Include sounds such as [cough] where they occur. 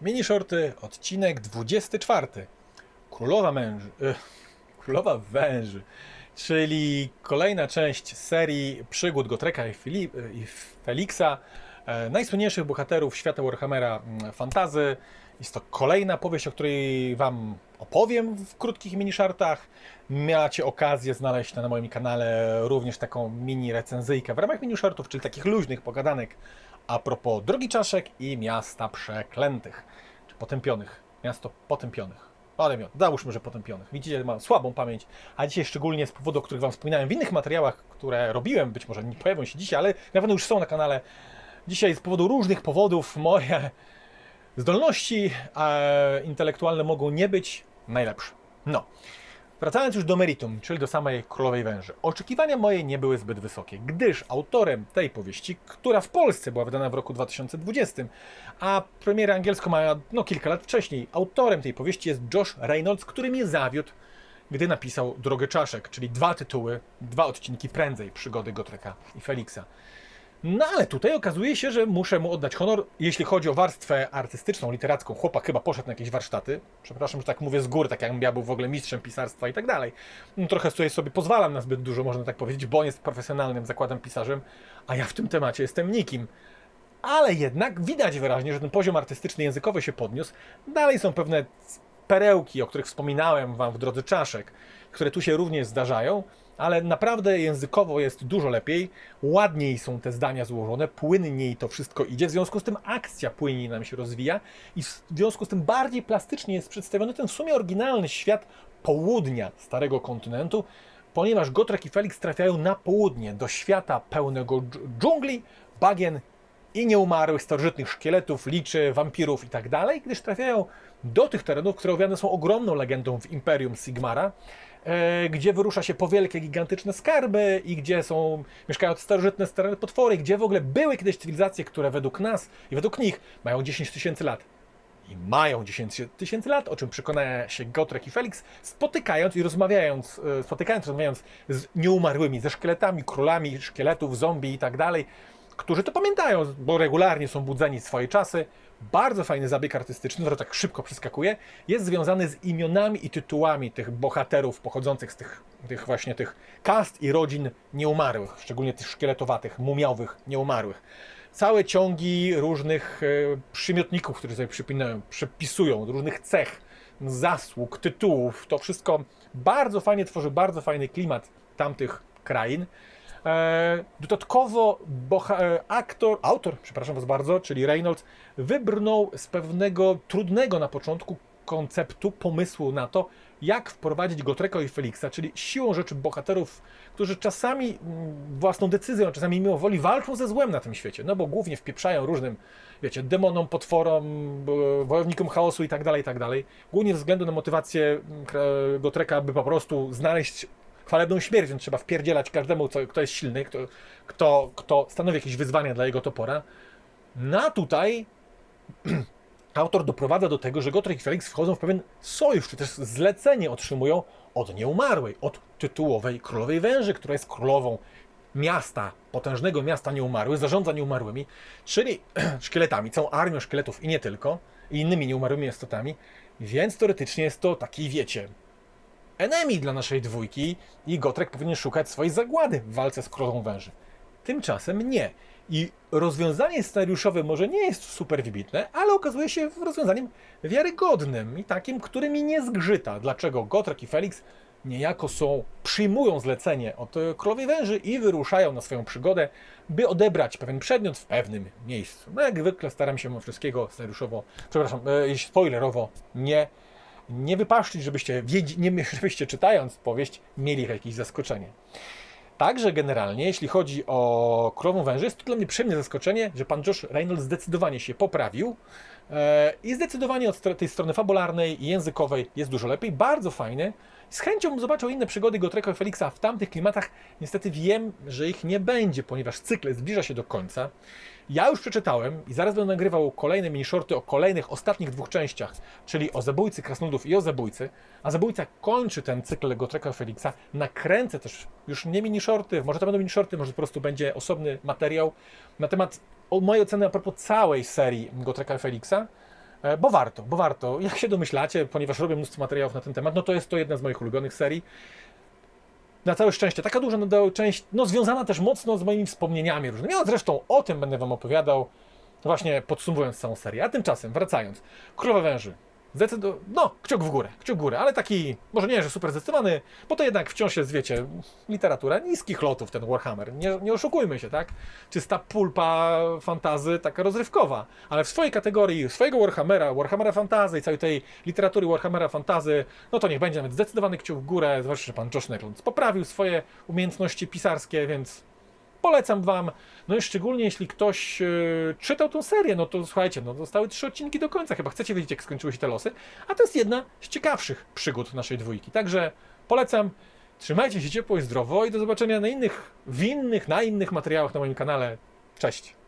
Mini shorty, odcinek 24. Królowa męży. E, [laughs] Królowa węży. Czyli kolejna część serii przygód Gotreka i, Filip, i Felixa. E, najsłynniejszych bohaterów świata Warhammera mm, fantazy. Jest to kolejna powieść, o której Wam opowiem w krótkich mini shortach. Macie okazję znaleźć na moim kanale również taką mini recenzyjkę w ramach mini shortów, czyli takich luźnych pogadanek a propos drogi czaszek i miasta przeklętych, czy potępionych. Miasto potępionych. Ale załóżmy, że potępionych. Widzicie, mam słabą pamięć, a dzisiaj szczególnie z powodu, o których Wam wspominałem w innych materiałach, które robiłem, być może nie pojawią się dzisiaj, ale na pewno już są na kanale. Dzisiaj z powodu różnych powodów moje zdolności e, intelektualne mogą nie być najlepsze. No. Wracając już do meritum, czyli do samej Królowej Węży. Oczekiwania moje nie były zbyt wysokie, gdyż autorem tej powieści, która w Polsce była wydana w roku 2020, a premierę angielską ma no, kilka lat wcześniej, autorem tej powieści jest Josh Reynolds, który mnie zawiódł, gdy napisał Drogę Czaszek, czyli dwa tytuły, dwa odcinki prędzej przygody Gotreka i Felixa. No ale tutaj okazuje się, że muszę mu oddać honor, jeśli chodzi o warstwę artystyczną, literacką. Chłopak chyba poszedł na jakieś warsztaty. Przepraszam, że tak mówię z góry, tak jakbym ja był w ogóle mistrzem pisarstwa i tak dalej. No, trochę sobie, sobie pozwalam na zbyt dużo, można tak powiedzieć, bo on jest profesjonalnym zakładem pisarzem, a ja w tym temacie jestem nikim. Ale jednak widać wyraźnie, że ten poziom artystyczny, językowy się podniósł. Dalej są pewne perełki, o których wspominałem Wam w drodze czaszek, które tu się również zdarzają, ale naprawdę językowo jest dużo lepiej, ładniej są te zdania złożone, płynniej to wszystko idzie, w związku z tym akcja płynniej nam się rozwija i w związku z tym bardziej plastycznie jest przedstawiony ten w sumie oryginalny świat południa Starego Kontynentu, ponieważ Gotrek i Felix trafiają na południe, do świata pełnego dż- dżungli, bagien i nieumarłych starożytnych szkieletów, liczy, wampirów i tak gdyż trafiają do tych terenów, które owiane są ogromną legendą w Imperium Sigmara, e, gdzie wyrusza się po wielkie, gigantyczne skarby i gdzie są, mieszkają starożytne, stare potwory, gdzie w ogóle były kiedyś cywilizacje, które według nas i według nich mają 10 tysięcy lat. I mają 10 tysięcy lat, o czym przekona się Gotrek i Felix, spotykając i rozmawiając, e, spotykając, rozmawiając z nieumarłymi, ze szkieletami, królami szkieletów, zombie i tak dalej, którzy to pamiętają, bo regularnie są budzeni swoje czasy. Bardzo fajny zabieg artystyczny, który tak szybko przeskakuje, jest związany z imionami i tytułami tych bohaterów pochodzących z tych, tych właśnie tych kast i rodzin nieumarłych, szczególnie tych szkieletowatych, mumiowych, nieumarłych. Całe ciągi różnych e, przymiotników, które sobie przypinają, przepisują, różnych cech, zasług, tytułów. To wszystko bardzo fajnie tworzy bardzo fajny klimat tamtych krain. E, dodatkowo e, aktor, autor, przepraszam Was bardzo, czyli Reynolds, wybrnął z pewnego trudnego na początku konceptu, pomysłu na to, jak wprowadzić Gotreko i Felixa, czyli siłą rzeczy bohaterów, którzy czasami mm, własną decyzją, czasami mimo woli walczą ze złem na tym świecie, no bo głównie wpieprzają różnym, wiecie, demonom, potworom, wojownikom chaosu i tak dalej, i tak dalej. Głównie ze względu na motywację mm, Gotreka, aby po prostu znaleźć chwalebną śmierć, więc trzeba wpierdzielać każdemu, co, kto jest silny, kto, kto, kto stanowi jakieś wyzwania dla jego topora. No tutaj [clears throat] autor doprowadza do tego, że Gotrek i Felix wchodzą w pewien sojusz, czy też zlecenie otrzymują od nieumarłej, od tytułowej królowej węży, która jest królową miasta, potężnego miasta nieumarłych, zarządza nieumarłymi, czyli [clears throat] szkieletami, całą armią szkieletów i nie tylko, i innymi nieumarłymi istotami, więc teoretycznie jest to taki, wiecie, enemy dla naszej dwójki i Gotrek powinien szukać swojej zagłady w walce z królową węży. Tymczasem nie. I rozwiązanie scenariuszowe może nie jest super wybitne, ale okazuje się rozwiązaniem wiarygodnym i takim, który mi nie zgrzyta. Dlaczego Gotrek i Felix niejako są, przyjmują zlecenie od królowej węży i wyruszają na swoją przygodę, by odebrać pewien przedmiot w pewnym miejscu. No jak zwykle staram się wszystkiego scenariuszowo, przepraszam, e, spoilerowo nie nie wypaszczyć, żebyście, nie, [laughs] żebyście czytając powieść mieli jakieś zaskoczenie. Także generalnie, jeśli chodzi o Królową Węży, jest to dla mnie przyjemne zaskoczenie, że pan Josh Reynolds zdecydowanie się poprawił i zdecydowanie od tej strony fabularnej i językowej jest dużo lepiej, bardzo fajny. Z chęcią bym zobaczył inne przygody Gotreka i Felixa w tamtych klimatach. Niestety wiem, że ich nie będzie, ponieważ cykl zbliża się do końca. Ja już przeczytałem i zaraz będę nagrywał kolejne mini-shorty o kolejnych, ostatnich dwóch częściach, czyli o zabójcy krasnoludów i o zabójcy. A zabójca kończy ten cykl Gotreka Felixa. Nakręcę też już nie mini-shorty, może to będą mini-shorty, może po prostu będzie osobny materiał na temat o mojej oceny a propos całej serii Gotreka Felixa. E, Bo warto, bo warto. Jak się domyślacie, ponieważ robię mnóstwo materiałów na ten temat, no to jest to jedna z moich ulubionych serii. Na całe szczęście, taka duża całe część, no związana też mocno z moimi wspomnieniami różnymi. Ja zresztą o tym będę Wam opowiadał, właśnie podsumowując całą serię. A tymczasem, wracając, Królowe Węży. Zdecydo... No, kciuk w górę, kciuk w górę, ale taki, może nie, że super zdecydowany, bo to jednak wciąż jest, wiecie, literatura niskich lotów, ten Warhammer. Nie, nie oszukujmy się, tak? Czysta pulpa fantazy, taka rozrywkowa, ale w swojej kategorii, swojego Warhammera, Warhammera fantazy i całej tej literatury Warhammera fantazy, no to niech będzie nawet zdecydowany kciuk w górę, zwłaszcza, że pan Josh Necklund poprawił swoje umiejętności pisarskie, więc Polecam wam, no i szczególnie jeśli ktoś yy, czytał tą serię, no to słuchajcie, no zostały trzy odcinki do końca, chyba chcecie wiedzieć jak skończyły się te losy, a to jest jedna z ciekawszych przygód naszej dwójki, także polecam, trzymajcie się ciepło i zdrowo i do zobaczenia na innych, w innych, na innych materiałach na moim kanale, cześć!